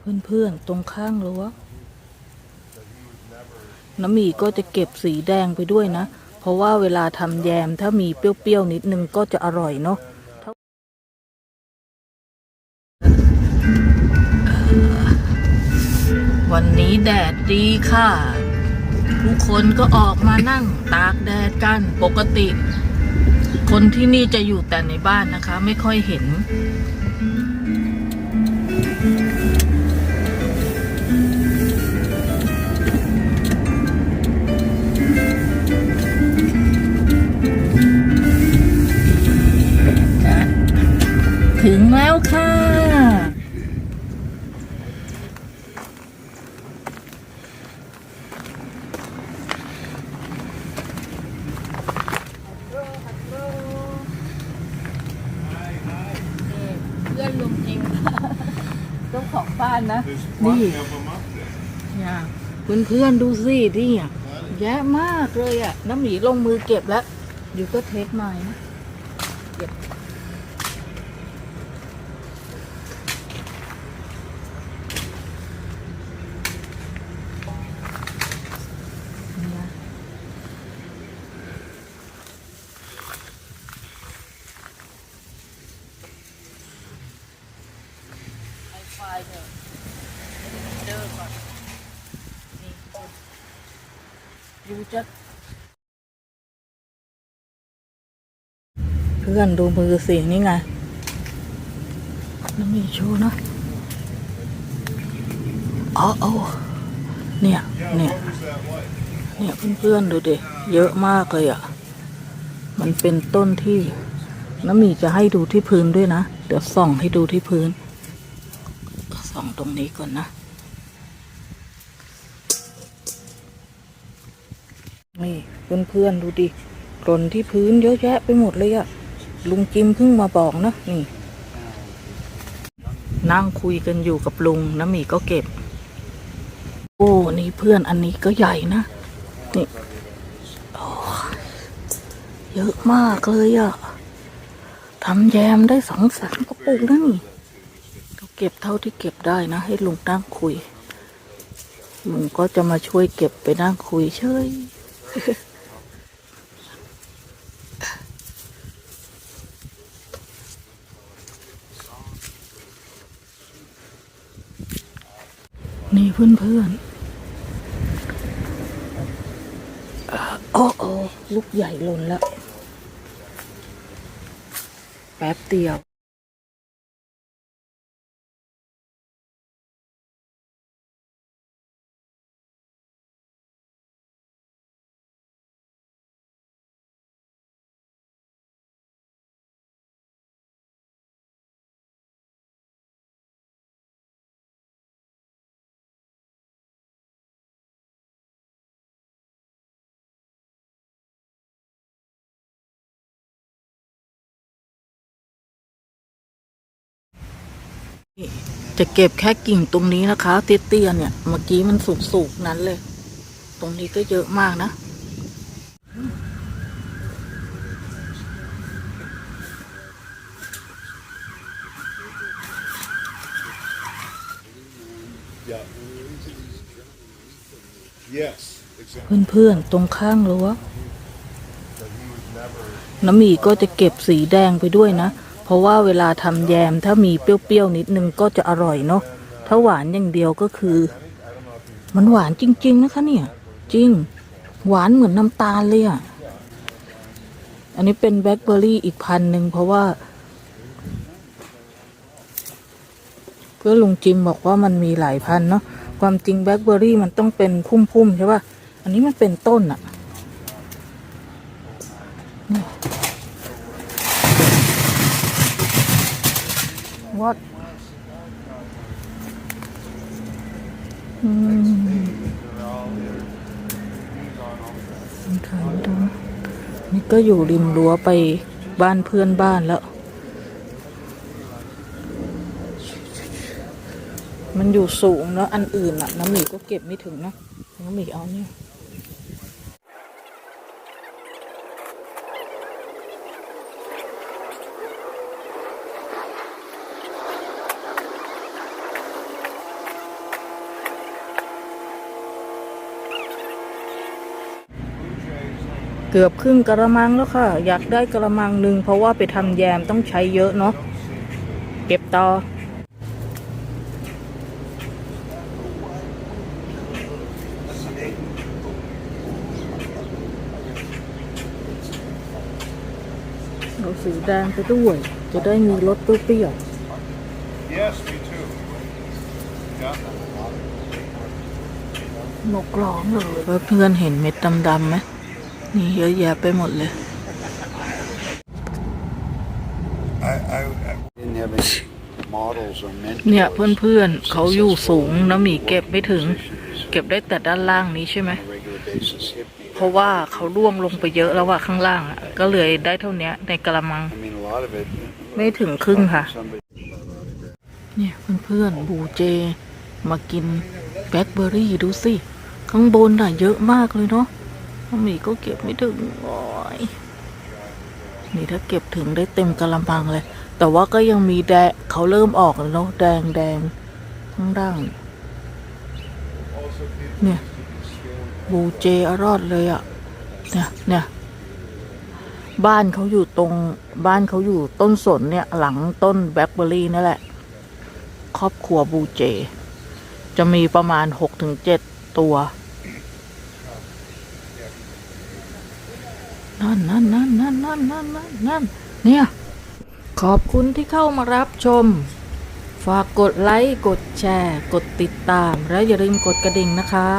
เพื่อนๆตรงข้างรั้วน้ำหมีก็จะเก็บสีแดงไปด้วยนะ เพราะว่าเวลาทำแยมถ้ามีเปรี้ยวๆนิดนึงก็จะอร่อยเนาะวันนี้แดดดีค่ะผู้คนก็ออกมานั่งตากแดดกันปกติ คนที่นี่จะอยู่แต่ในบ้านนะคะ ไม่ค่อยเห็น ถึงแล้วค่ะ เพื่อนลุงจิมเจ้าของบ้านนะ นี่เนี่ยเพื่อนๆดูสิที่อะแยะมากเลยอะ น้ำหมีลงมือเก็บแล้ว อยู่ก็เทคหน่อยนะเก็บ ไอไฟเนี่ยเดินก่อนนี่ดูจะเพื่อนดูมือสินี่ไงน้ำมีชว์นะอ๋อโอ้เนี่ย เนี่ย เนี่ยเพื่อนๆดูดิ เยอะมากเลยอะ่ะ มันเป็นต้นที่ น้ำมีจะให้ดูที่พื้นด้วยนะ เดี๋ยวส่องให้ดูที่พื้น องตรงนี้ก่อนนะ นี่เพื่อนๆดูดิกลนที่พื้นเยอะแยะไปหมดเลยอะลุงจิมเพิ่งมาบอกนะนี่ นั่งคุยกันอยู่กับลุงน้ำหมีก็เก็บ โอ้นี่เพื่อนอันนี้ก็ใหญ่นะ นี่โอ้เยอะมากเลยอะทำแยมได้สองสามกระปุกนะนี่ เก็บเท่าที่เก็บได้นะ ให้ลุงนั่งคุยลุงก็จะมาช่วยเก็บไปนั่งคุยเฉยนี่เพื่อนเพื่อนอ่อโอ้โอ้ลูกใหญ่หล่นแล้ว แป๊บเดียว จะเก็บแค่กิ่งตรงนี้นะคะ เตี้ยๆเนี่ย เมื่อกี้มันสูงๆนั้นเลย ตรงนี้ก็เยอะมากนะ Yes, exactly. เพื่อนๆ ตรงข้างรั้วน้ำหมีก็จะเก็บสีแดงไปด้วยนะ เพราะว่าเวลาทำแยมถ้ามีเปรี้ยวๆนิดนึงก็จะอร่อยเนาะถ้าหวานอย่างเดียวก็คือ มันหวานจริง ๆ นะคะ เนี่ย จริง หวานเหมือนน้ำตาลเลยอะอันนี้เป็นแบล็คเบอร์รี่อีกพันหนึ่งเพราะว่า เพื่อลุงจิมบอกว่ามันมีหลายพันเนาะความจริงแบล็คเบอร์รี่มันต้องเป็นพุ่มๆใช่ป่ะอันนี้มันเป็นต้นอะ วดอืมถ่ายดูนี่ก็อยู่ริมรั้วไปบ้านเพื่อนบ้านแล้ว มันอยู่สูงแล้วอันอื่นอะน้ำหมีก็เก็บไม่ถึงนะ น้ำหมีเอาเนี่ย เกือบครึ่งกระมังแล้วค่ะ อยากได้กระมังหนึ่งเพราะว่าไปทำแยมต้องใช้เยอะเนาะเก็บต่อเราสีแดงไปด้วย จะได้มีรสเปรี้ยว Yes, me too. Yeah. ๆนกร้องเลยเพื่อนๆเห็นเม็ดดำๆไหม นี่เยอะแยะไปหมดเลย I, I, I Didn't have any models or mentors. เนี่ยเพื่อนๆเขาอยู่สูงนะหมีเก็บไม่ถึง เก็บได้แต่ด้านล่างนี้ใช่ไหมเพราะว่าเขาล่วงลงไปเยอะแล้วว่าข้างล่างอะก็เลยได้เท่านี้ในกระมัง ไม่ถึงครึ่งค่ะ Somebody เนี่ยเพื่อนๆบูเจมากินแบล็คเบอร์รี่ดูสิ ข้างบนน่ะเยอะมากเลยเนาะ หมีก็เก็บไม่ถึงโอ้ยนี่ถ้าเก็บถึงได้เต็มกระมังเลย แต่ว่าก็ยังมีแดงเขาเริ่มออกแล้วเนาะแดงแดงข้างล่าง เนี่ยบูเจอรอดเลยอะ่ะ เนี่ยเนี่ยบ้านเขาอยู่ตรงบ้านเขาอยู่ต้นสนเนี่ย หลังต้นแบล็คเบอร์รี่นั่นแหละ ครอบครัวบูเจ จะมีประมาณหกถึงเจ็ดตัว นั่นนั่นนั่นนั่นนั่นนั่นนั่นนั่นเนี่ย ขอบคุณที่เข้ามารับชม ฝากกดไลค์ กดแชร์ กดติดตาม และอย่าลืมกดกระดิ่งนะคะ